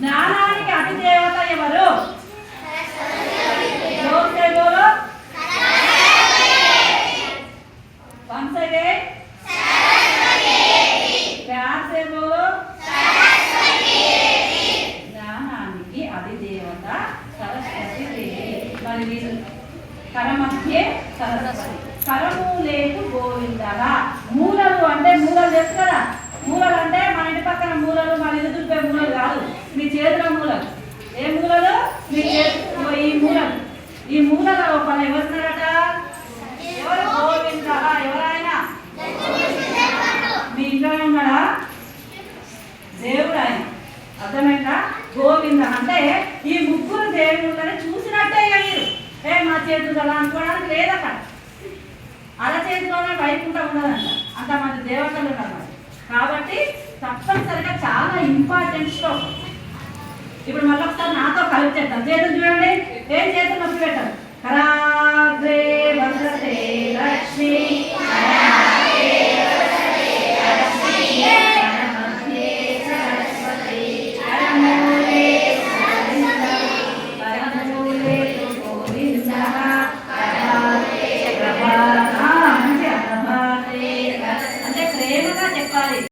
జ్ఞానానికి అధిదేవత ఎవరు? జ్ఞానానికి అధిదేవత సరస్వతి దేవి. మరి వీరు కరమధ్యే సరస్వతి. కరము లేదు గోవిందరా ఎవరున్నారట ఎవరు? గోవింద. ఎవరైనా మీ ఇంట్లో ఉన్నాడా? దేవుడు ఆయన. అర్థమైందా? గోవింద. అంటే ఈ ముగ్గురు దేవుళ్ళని చూసినట్టే ఇక మీరు ఏ మా చేతులు అలా అనుకోవడానికి లేదట. అర చేతిలోనే వైకుంఠం ఉన్నదంట. అంతమంది దేవతలు ఉన్నారు మరి. కాబట్టి తప్పనిసరిగా చాలా ఇంపార్టెంట్ స్టో ఇప్పుడు మళ్ళీ ఒకసారి నాతో కలిపి చేద్దాం చేతులు చూడండి. ఏం చేతులు నొప్పి పెట్టారు?